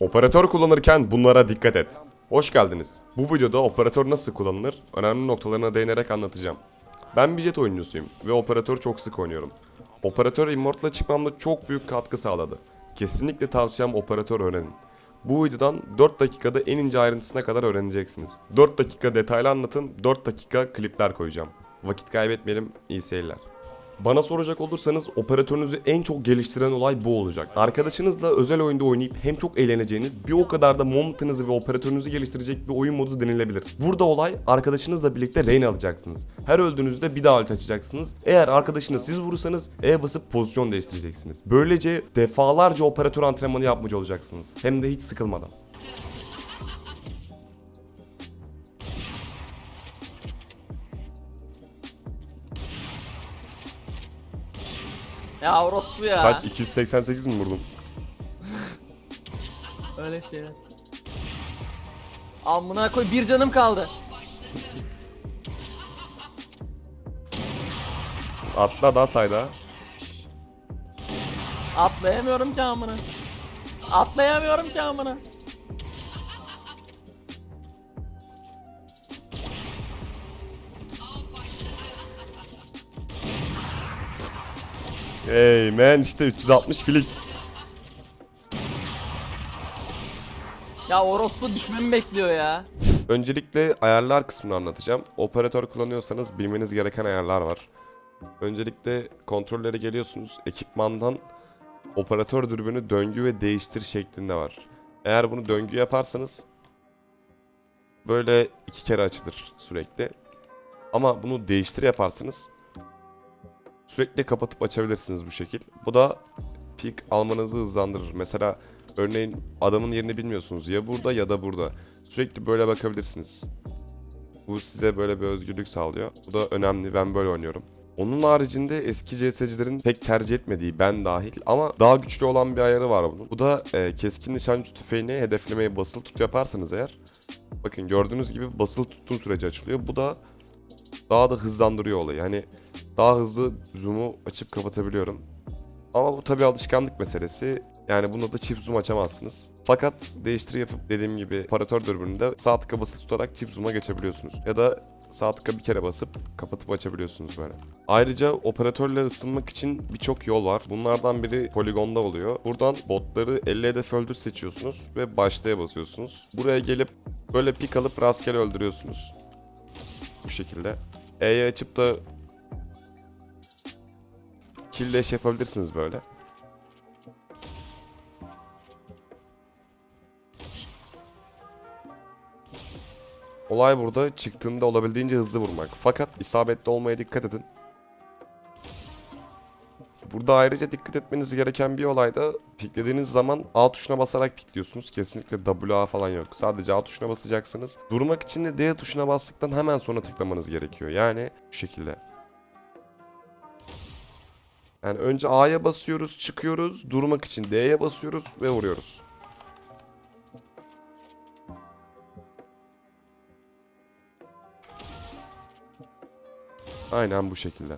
Operatör kullanırken bunlara dikkat et. Hoş geldiniz. Bu videoda operatör nasıl kullanılır önemli noktalarına değinerek anlatacağım. Ben bir jet oyuncusuyum ve operatör çok sık oynuyorum. Operatör Immortal'a çıkmamda çok büyük katkı sağladı. Kesinlikle tavsiyem operatör öğrenin. Bu videodan 4 dakikada en ince ayrıntısına kadar öğreneceksiniz. 4 dakika detaylı anlatım, 4 dakika klipler koyacağım. Vakit kaybetmeyelim, iyi seyirler. Bana soracak olursanız operatörünüzü en çok geliştiren olay bu olacak. Arkadaşınızla özel oyunda oynayıp hem çok eğleneceğiniz bir o kadar da momentınızı ve operatörünüzü geliştirecek bir oyun modu denilebilir. Burada olay arkadaşınızla birlikte Reyna alacaksınız. Her öldüğünüzde bir daha ult açacaksınız. Eğer arkadaşını siz vurursanız E basıp pozisyon değiştireceksiniz. Böylece defalarca operatör antrenmanı yapmış olacaksınız. Hem de hiç sıkılmadan. Ya orospu ya. Kaç? 288 mi vurdum? Öyle şeyler. Amına koy bir canım kaldı. Atla daha sayda. Atlayamıyorum ki amına. Atlayamıyorum ki amına. Hey man işte 360 flik. Ya orospu düşmemi bekliyor ya. Öncelikle ayarlar kısmını anlatacağım. Operatör kullanıyorsanız bilmeniz gereken ayarlar var. Öncelikle kontrollere geliyorsunuz. Ekipmandan operatör dürbünü döngü ve değiştir şeklinde var. Eğer bunu döngü yaparsanız böyle iki kere açılır sürekli. Ama bunu değiştir yaparsanız sürekli kapatıp açabilirsiniz bu şekil. Bu da pik almanızı hızlandırır. Mesela örneğin adamın yerini bilmiyorsunuz ya burada ya da burada. Sürekli böyle bakabilirsiniz. Bu size böyle bir özgürlük sağlıyor. Bu da önemli. Ben böyle oynuyorum. Onun haricinde eski CS'cilerin pek tercih etmediği ben dahil ama daha güçlü olan bir ayarı var bunun. Bu da e, keskin nişancı tüfeğini hedeflemeye basılı tut yaparsanız eğer bakın gördüğünüz gibi basılı tuttuğum sürece açılıyor. Bu da daha da hızlandırıyor olayı. Yani daha hızlı zoom'u açıp kapatabiliyorum. Ama bu tabi alışkanlık meselesi. Yani bunda da çift zoom açamazsınız. Fakat değiştir yapıp dediğim gibi operatör dürbününde sağ tıka basılı tutarak çift zoom'a geçebiliyorsunuz. Ya da sağ tıka bir kere basıp kapatıp açabiliyorsunuz böyle. Ayrıca operatörle ısınmak için birçok yol var. Bunlardan biri poligonda oluyor. Buradan botları 50 hedef öldür seçiyorsunuz ve başlaya basıyorsunuz. Buraya gelip böyle pik alıp rastgele öldürüyorsunuz. Bu şekilde. E'ye açıp da kill dash yapabilirsiniz böyle. Olay burada çıktığında olabildiğince hızlı vurmak. Fakat isabetli olmaya dikkat edin. Burada ayrıca dikkat etmeniz gereken bir olay da piklediğiniz zaman A tuşuna basarak pikliyorsunuz. Kesinlikle WA falan yok. Sadece A tuşuna basacaksınız. Durmak için de D tuşuna bastıktan hemen sonra tıklamanız gerekiyor. Yani şu şekilde. Yani önce A'ya basıyoruz, çıkıyoruz. Durmak için D'ye basıyoruz ve vuruyoruz. Aynen bu şekilde.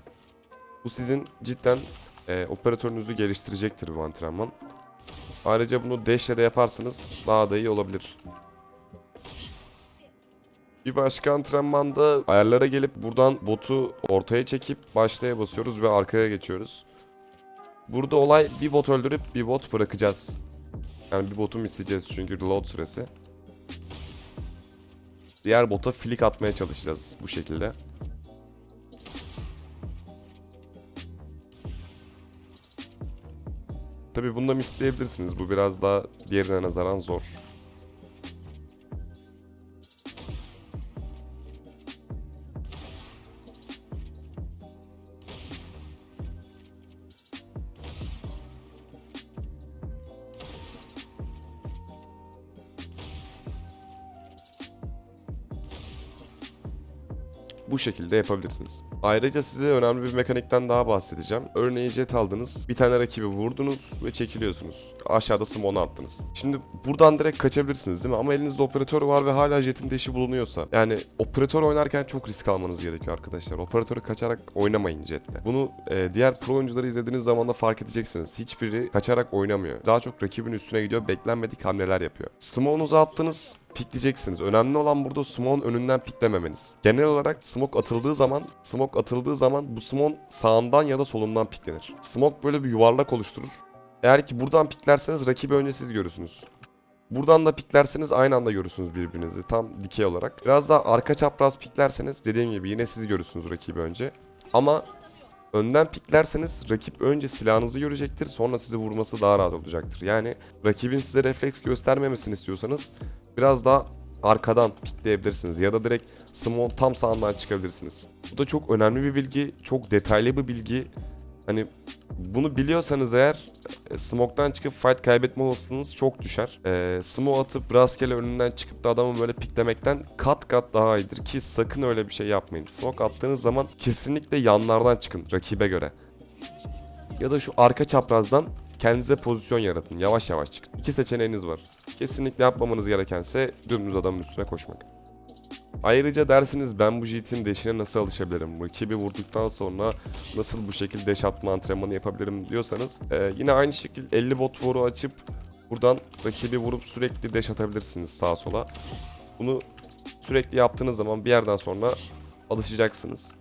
Bu sizin cidden e, operatörünüzü geliştirecektir bu antrenman. Ayrıca bunu dash de yaparsanız daha da iyi olabilir. Bir başka antrenmanda ayarlara gelip buradan botu ortaya çekip başlaya basıyoruz ve arkaya geçiyoruz. Burada olay bir bot öldürüp bir bot bırakacağız. Yani bir botu isteyeceğiz çünkü reload süresi. Diğer bota flick atmaya çalışacağız bu şekilde. Tabi bunu da isteyebilirsiniz. Bu biraz daha diğerine nazaran zor. Bu şekilde yapabilirsiniz. Ayrıca size önemli bir mekanikten daha bahsedeceğim. Örneğin jet aldınız, bir tane rakibi vurdunuz ve çekiliyorsunuz. Aşağıda smoke'u attınız. Şimdi buradan direkt kaçabilirsiniz değil mi? Ama elinizde operatör var ve hala jetin deşi bulunuyorsa. Yani operatör oynarken çok risk almanız gerekiyor arkadaşlar. Operatörü kaçarak oynamayın jetle. Bunu e, diğer pro oyuncuları izlediğiniz zaman da fark edeceksiniz. Hiçbiri kaçarak oynamıyor. Daha çok rakibin üstüne gidiyor, beklenmedik hamleler yapıyor. Smoke'unuzu attınız, pikleyeceksiniz. Önemli olan burada smoke'un önünden piklememeniz. Genel olarak smoke atıldığı zaman, smoke atıldığı zaman bu smoke sağından ya da solundan piklenir. Smoke böyle bir yuvarlak oluşturur. Eğer ki buradan piklerseniz rakibi önce siz görürsünüz. Buradan da piklerseniz aynı anda görürsünüz birbirinizi tam dikey olarak. Biraz daha arka çapraz piklerseniz dediğim gibi yine siz görürsünüz rakibi önce. Ama önden piklerseniz rakip önce silahınızı görecektir sonra sizi vurması daha rahat olacaktır. Yani rakibin size refleks göstermemesini istiyorsanız biraz daha arkadan pikleyebilirsiniz ya da direkt small tam sağından çıkabilirsiniz. Bu da çok önemli bir bilgi, çok detaylı bir bilgi. Hani bunu biliyorsanız eğer e, smoke'tan çıkıp fight kaybetme olasılığınız çok düşer. E, smoke atıp rastgele önünden çıkıp da adamı böyle piklemekten kat kat daha iyidir ki sakın öyle bir şey yapmayın. Smoke attığınız zaman kesinlikle yanlardan çıkın rakibe göre. Ya da şu arka çaprazdan kendinize pozisyon yaratın. Yavaş yavaş çıkın. İki seçeneğiniz var. Kesinlikle yapmamanız gerekense dümdüz adamın üstüne koşmak. Ayrıca dersiniz ben bu JT'nin deşine nasıl alışabilirim? Rakibi vurduktan sonra nasıl bu şekilde deş atma antrenmanı yapabilirim diyorsanız e, yine aynı şekilde 50 bot voru açıp buradan rakibi vurup sürekli deş atabilirsiniz sağa sola. Bunu sürekli yaptığınız zaman bir yerden sonra alışacaksınız.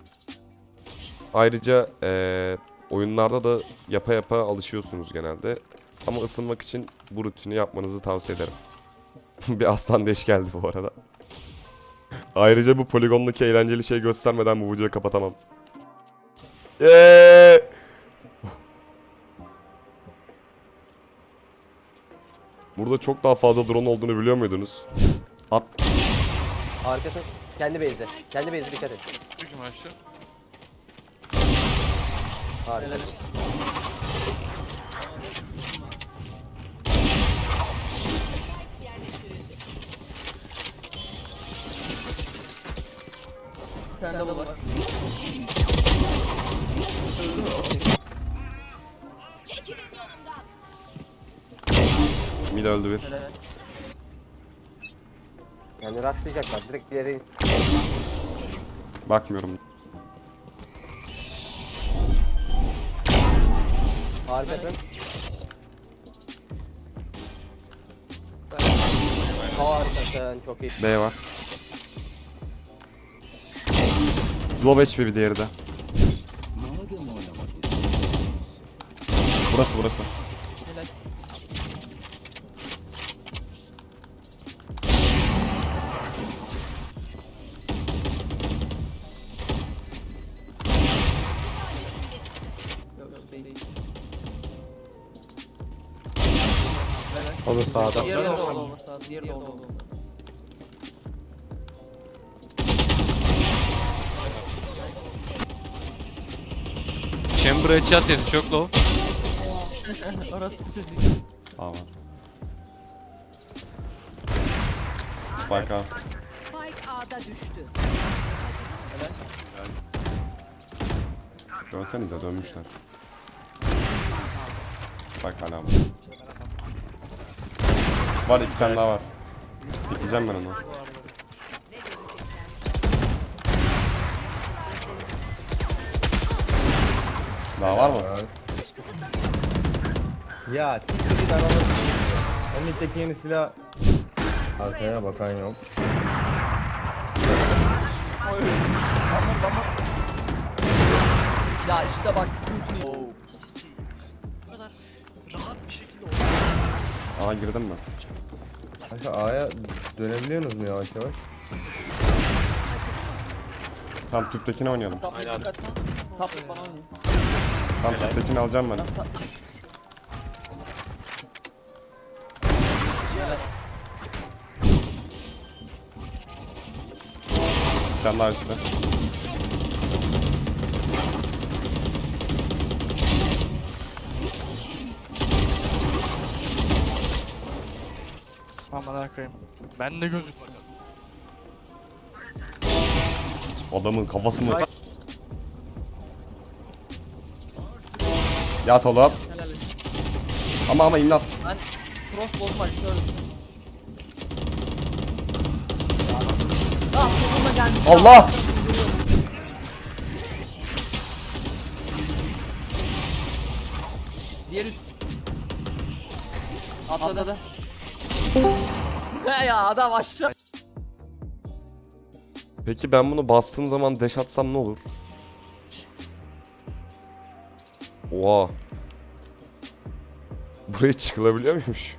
Ayrıca e, oyunlarda da yapa yapa alışıyorsunuz genelde. Ama ısınmak için bu rutini yapmanızı tavsiye ederim. bir aslan deş geldi bu arada. Ayrıca bu poligondaki eğlenceli şey göstermeden bu videoyu kapatamam. Yeee! Burada çok daha fazla drone olduğunu biliyor muydunuz? At. Arkası kendi base'de. Kendi base'de dikkat et. Büyük maçta. Harika. Bir tane double var. Mid öldü bir. Helal. Yani rushlayacaklar. Direkt bir yere Bakmıyorum. harikasın. Harikasın. Çok iyi. B var. Low HP bir diğeri de. Burası burası. O da sağda. Diğeri de oldu. Diğeri de oldu oldu. Chamber headshot yedi çok low. Orası bir sözü. A var. Spike A. Spike A'da düştü. Dönsenize dönmüşler. Spike hala var. Var iki tane daha var. Bekleyeceğim ben onu. Daha var mı? Ya siktir ben onu O middeki yeni silah Arkaya bakan yok Ya işte bak. Ulti. Aa girdim mi? Kanka A'ya dönebiliyorsunuz mu yavaş yavaş? Tamam tüptekini oynayalım. Tap dikkat. Tap bana oynayın. Tamam tüptekini alacağım ben. Bir tane daha üstte. Aman koyayım. Ben de gözük. Adamın kafasını... Yat oğlum. Helal. Ama ama imdat. Ben cross bozma gördüm. Ah gelmiş. Allah! Diğer üst. Atladı. He ya adam aşağı. Peki ben bunu bastığım zaman dash atsam ne olur? Oha. Buraya çıkılabiliyor muymuş?